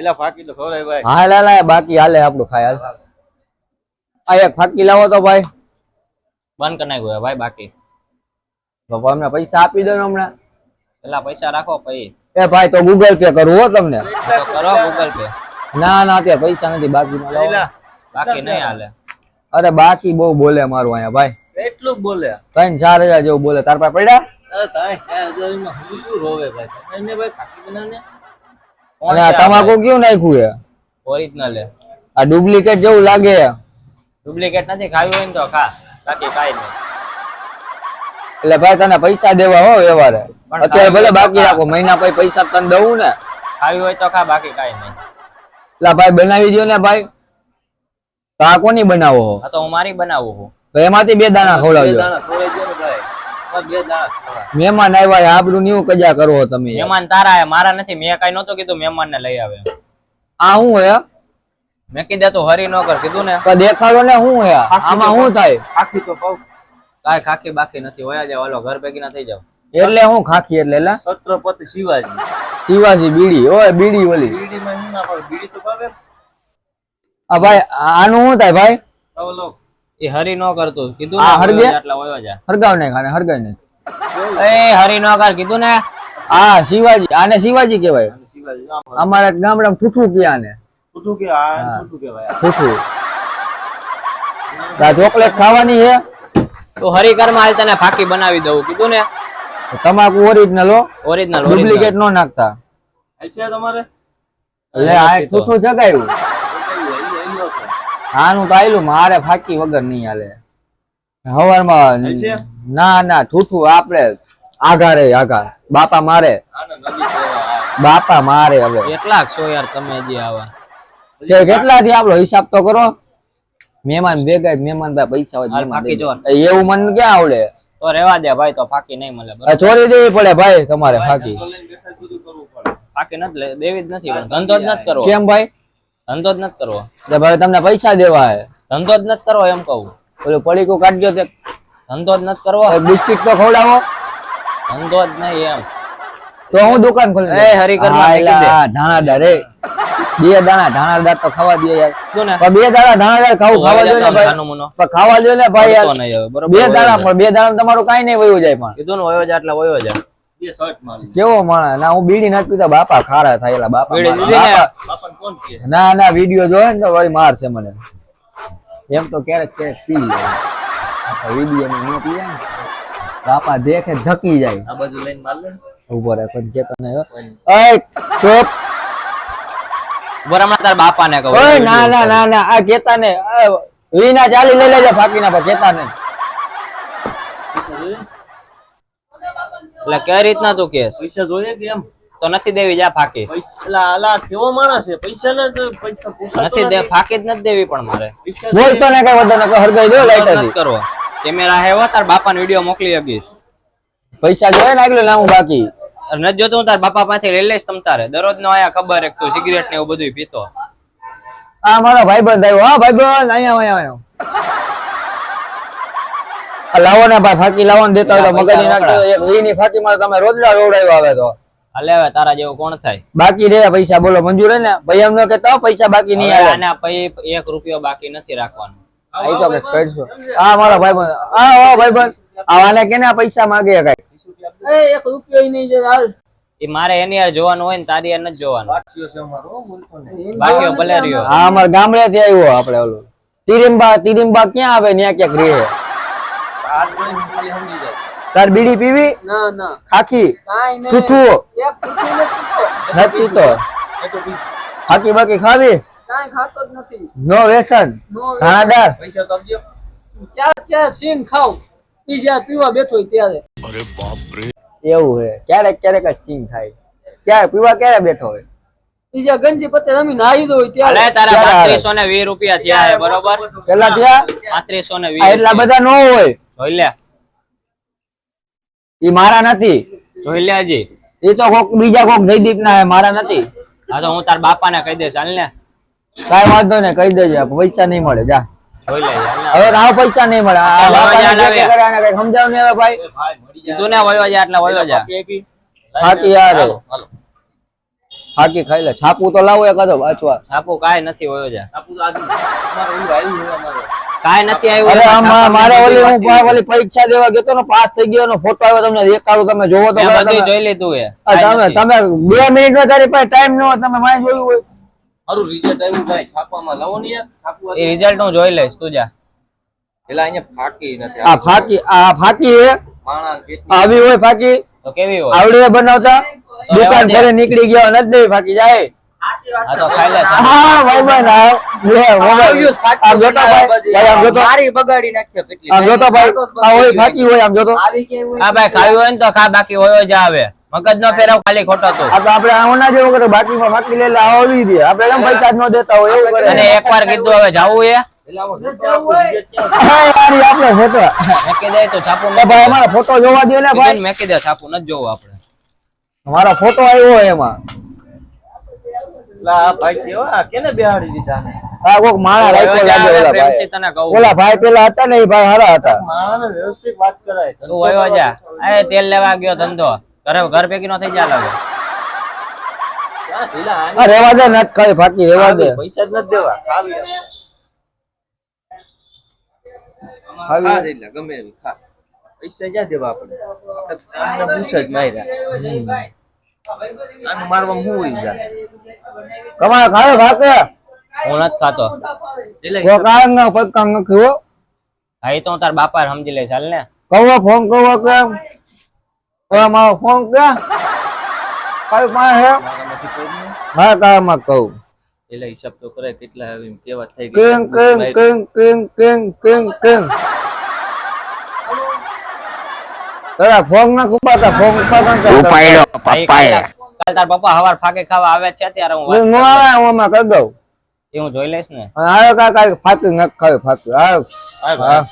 એલા ફાકી તો ખવડાય ભાઈ. હા લા લા બાકી હાલે આપણું ખાય હાલ. આ એક ફાકી લાવો તો ભાઈ. બંધ કરી નાખ્યું ભાઈ બાકી. બાપા અમને પૈસા આપી દો ને હમણાં. પેલા પૈસા રાખો પછી. એ ભાઈ તો ગૂગલ પે કરવું હો તમને. કરો ગૂગલ પે ના ના અત્યારે પૈસા નથી બાકી લાવો. એલા બાકી નહીં હાલે. અરે બાકી બહુ બોલે મારું અહીંયા ભાઈ. એટલું બોલે. ત્રણ ચાર હજાર જેવું બોલે. તાર પાસે પડ્યા? અરે તારે ચાર હજારમાં હું શું રોવે ભાઈ? તમે ભાઈ ફાકી બનાવને અને આ તમાકુ કયું નાખ્યું છે? ઓરિજિનલ છે આ ડુપ્લિકેટ જેવું લાગે ડુપ્લિકેટ નથી ખાવી હોય ને તો ખા. બાકી કાઈ નહીં. એટલે ભાઈ તને પૈસા દેવા હો વ્યવહારે. અત્યારે ભલે બાકી રાખો મહિના પછી પૈસા તને દઉં ને. ખાવી હોય તો ખા બાકી કાઈ નહીં. એટલે ભાઈ બનાવી દો ને ભાઈ. તો આ કોની બનાવો હો? આ તો હું મારી બનાવું છું. તો એમાંથી બે દાણા ખવડાવજો. મહેમાન આવ્યા આબરૂ ન્યુ કજા કરો તમે? મહેમાન તારા મારા નથી મેં કઈ નતો કીધું મહેમાન ને લઈ આવે. આ શું હે? મેં કીધું તો હરી ન કર કીધું ને. તો દેખાડો ને શું હે? આમાં શું થાય? ફાકી તો પાવ કાઈ ખાખી બાકી નથી હોયા જાવ હાલો ઘર ભેગી ના થઈ જાવ એટલે હું ખાખી એટલે લા? છત્રપતિ શિવાજી. શિવાજી બીડી ઓય બીડી ઓલી. બીડીમાં શું ના? બીડી તો ભાવે. આ ભાઈ આનું શું થાય ભાઈ? લાવો. એ હરી નો કરતું. કીધું આ હરગે? એટલે વયો જા હરગાવ ને ખાને હરગાવ ને. એ હરી નો કર કીધું ને? આ શિવાજી આને શિવાજી કહેવાય. અમારા ગામડામાં ઠૂઠું કે આને ઠૂઠું કે આ ઠૂઠું કહેવાય. ઠૂઠું આ ચોકલેટ ખાવાની છે. તો હરી કરમાં હાલ તને ફાકી બનાવી દઉં. કીધું ને? તમાકુ ઓરિજિનલ હો. ઓરિજિનલ ડુપ્લિકેટ નો નાખતા. છે તમારે? એટલે આ ઠૂઠું જગાયું તો કયું હોય? ઈ- ઈ લો તો. આનું તો આયલું મારે ફાકી વગર નહીં હાલે. હવારમાં ના ના ઠૂઠું આપડે આઘારે આઘાર. આઘા બાપા મારે. બાપા મારે હવે. કેટલાક છો યાર તમે હજી આવા? કે કેટલા થી આપણો હિસાબ તો કરો? મહેમાન ભેગા મહેમાન ભાઈ પૈસા હોય મહેમાન જો. એવું મને ક્યાં આવડે? તો રેવા દે ભાઈ તો ફાકી નહીં મળે છોડી ચોરી દેવી પડે ભાઈ તમારે ફાકી. જ. ફાકી નથી દેવી જ નથી ધંધો જ નથી કરવો. કેમ ભાઈ? ધંધો જ નથી કરવો. એટલે ભાઈ તમને પૈસા દેવા હે. ધંધો જ નથી કરવો એમ કહું. ઓલું પડીકું કાઢજો તે. ધંધો જ નથી કરવો. બિસ્કિટ તો ખવડાવો. ધંધો જ નહીં એમ. તો હું દુકાન ખોલી એ હરિકરમાં હા, ફેંકી દે. ધાણાદાર એ. બે દાણા ધાણાદાર તો ખાવા દો યાર. બે દાણા ધાણાદાર ખાવું ખાવા દો ને ભાઈ. પણ ખાવા દો ને ભાઈ યાર. કરતો નહીં હવે, બરોબર? બે દાણા પણ બે દાણા તમારું કઈ નહીં વયું જાય પણ. કીધું ને વયો જાય એટલે વયો જાય. બે કેવો માણસ? ના હું બીડી નથી પીતા બાપા ખારા થયેલા બાપા ને? બાપા-? ના ના વીડિયો જોવે ને તો વળી મારશે મને. એમ તો ક્યારેક ક્યારેક પી લે. વીડિયો ને ન. પીવે બાપા દેખે ધકી જાય. આ બાજુ લઈને માર લે. ઊભો રહે પણ કેતો નહીં. ઓય ચૂપ. બરાબર હમણાં તારા બાપાને કહું. ઓય ના ના ના ના આ કેતા ને વીના ચાલી લઈ લેજે ફાકીના પર કેતા ને એટલે કઈ રીતના તું કેસ? પૈસા જોઈએ કે એમ? તો નથી દેવી જા ફાકી. પૈસા એલા કેવો માણસ છે? પૈસા ને તો પૈસા પૂછાતો નથી દે ફાકી જ નથી દેવી પણ મારે. પૈસા બોલતો ને કઈ વધારે નકર હરગાઈ દો લાઈટ નથી કરવો કેમેરા હે હો તાર બાપાને વીડિયો મોકલી આપીશ. પૈસા જોયે ને આગળ લાવું બાકી નથી જોતું હું તાર બાપા પાસે લઈ લઈશ તમ તારે. દરરોજ નો આયા ખબર એક તું સિગરેટ ને એવું બધું પીતો. આ મારો ભાઈબંધ આવ્યો. હા ભાઈબંધ અહીંયા અહીંયા અહીંયા લાવો ને ભાઈ ફાકી લાવો ને દેતા હોય તો મગજ નાખતો એક વી ની ફાકી માં તમે રોજડા રોવડાવ્યો આવે તો. હાલે હવે તારા જેવો કોણ થાય? બાકી રે પૈસા બોલો મંજૂર હે ને? ભાઈ એમ ન કહેતા પૈસા બાકી નહીં આવે. આના પછી એક રૂપિયો બાકી નથી રાખવાનો. આ તો કંઈક કરશું. આ મારો ભાઈબંધ આ ઓ ભાઈબંધ આવાને કેને પૈસા માંગે કઈ. એક રૂપિયો નહીં જે હાલ. એ મારે એની યાર જોવાનું હોય ને તારી યાર નથી જોવાનું. વાંચ્યો છે અમારો હો, બોલતો નહીં. બાકી ભલે રહ્યો. હા અમાર ગામડે થી આવ્યો આપણે ઓલું. તિરિંબા તિરિંબા ક્યાં આવે ન્યા ક્યાંક રહે? તાર બીડી પીવી? ના ના. ખાખી? કાઈ નહીં. ઠૂઠું એક પૂછું નથી તો પીતો. આખી બાકી ખાવી? ખાતો જ નથી. નો વ્યસન. નો પૈસા તો આપજો. ક્યાંક ક્યાંક સિંગ ખાવ ઈ જ્યારે પીવા બેઠો હોય ત્યારે. એવું હે. ક્યારેક ક્યારેક જ સિંગ થાય. ક્યારે પીવા ક્યારે બેઠો હોય? બીજા ગંજી પત્તે રમીને આવી દો ત્યારે. તારા પાંત્રીસો ને વીસ રૂપિયા થયા બરોબર? કેટલા થયા? પાંત્રીસો ને વીસ એટલા બધા નો હોય. જોઈ લે. ઈ મારા નથી. જોઈ લે હજી ઈ તો કોક બીજા કોક જયદીપ ના હે મારા નથી. હા તો હું તાર બાપાને કહી દે ચાલ ને. કાઈ વાંધો નહીં કહી દેજે પૈસા નહીં મળે જા. જોઈ લે હાલ ને. હવે પૈસા નહીં મળે. આ સમજાવ ને ભાઈ? કીધું ને વયો જા એટલે વયો જા. બાકી યાર. હાલો, હાલો. ખાઈ લે. છાપું તો લાવો એકાદો વાંચવા. છાપુ કાઈ નથી વયો જા. તો આજુ કાંઈ નથી આવ્યું. અરે આમાં મારે ઓલી હું ઓલી પરીક્ષા દેવા ગયો તો પાસ થઈ ગયો ફોટો આવ્યો તમને દેખાડું તમે જોવો તો બધું જોઈ લીધું એ. તમે તમે બે મિનિટ નો તારી પાસે ટાઈમ ન હોય તમે મારે જોયું હોય. મારું રિઝલ્ટ આવ્યું ભાઈ છાપામાં. લાવો ને યાર છાપવા એ રિઝલ્ટ હું જોઈ લઈશ તું જા. પેલા અહીંયા ફાકી નથી આ ફાકી આ ફાકી હે? માણા આવી હોય ફાકી? તો કેવી હોય? આવડે બનાવતા? દુકાન ઘરે નીકળી ગયા નથી ફાકી જાય. આ તો ખાઈ લે હા ભાઈ ભાઈ ના લે મોબાઈલ આમ જોતો ભાઈ ભાઈ આમ જોતો મારી બગાડી નાખ્યો કેટલી? આમ જોતો ભાઈ આ હોય ફાકી હોય આમ જોતો. હા ભાઈ ખાવી હોય ને તો ખા બાકી જ આવે. મગજ નો ફેરવ ખાલી ખોટો તું. આ તો આપણે આવું જેવું કરે બાકીમાં ફાકી લે લે આવી દે આપડે કેમ પૈસા નો ન દેતા હોય એવું કરે. અને એકવાર કીધું હવે જાવું એ? ફોટો. જોવા દે ને ભાઈ ને મેકી દે છાપુ નથી જોવું આપડે મારો ફોટો આવ્યો હોય એમાં. લા, ભાઈ કેવા? કેને બેહાડી દીધા ને આ કોક માણા રાખ્યો લાગે ઓલા ભાઈ તને કહું ઓલા ભાઈ પેલા હતા ને એ ભાઈ હારા હતા. માણાને વ્યવસ્થિત વાત કરાય. તું વયો જા. એ તેલ લેવા ગયો ધંધો. ઘરે ઘર ભેગી નો થઈ જા લાગે. રેવા દે નત કઈ ફાકી રેવા દે પૈસા જ નથી દેવા. ખાવી. ખાવી. ખા એટલે ગમે ખા. પૈસા ક્યાં દેવા આપણે? પૂછ જ માર્યા. આને મારવા હું ઉડી જાય કમાય ખાવે ફાકે હું નથી ખાતો. કો કાંગ હો. હા તો તાર બાપા સમજી લે ચાલ ને. કવો ફોન કહો કે? ઓલા મારો ફોન કે? કઈ માં હે? હા કા માં કહું. એટલે હિસાબ તો કરે કેટલા એમ કેવા થઈ king king king king king king king તારા ફોન ના કુપાતા ફોન કુપાતા ભાઈ કાલ કાલ તાર પપ્પા હવાર ફાકે ખાવા આવે છે ત્યારે હું હું આવે હું માં કરી દઉં. એ હું જોઈ લઈશ ને. અને કા કા ફાતું નથી ખાવી આવ્યો. હા હા.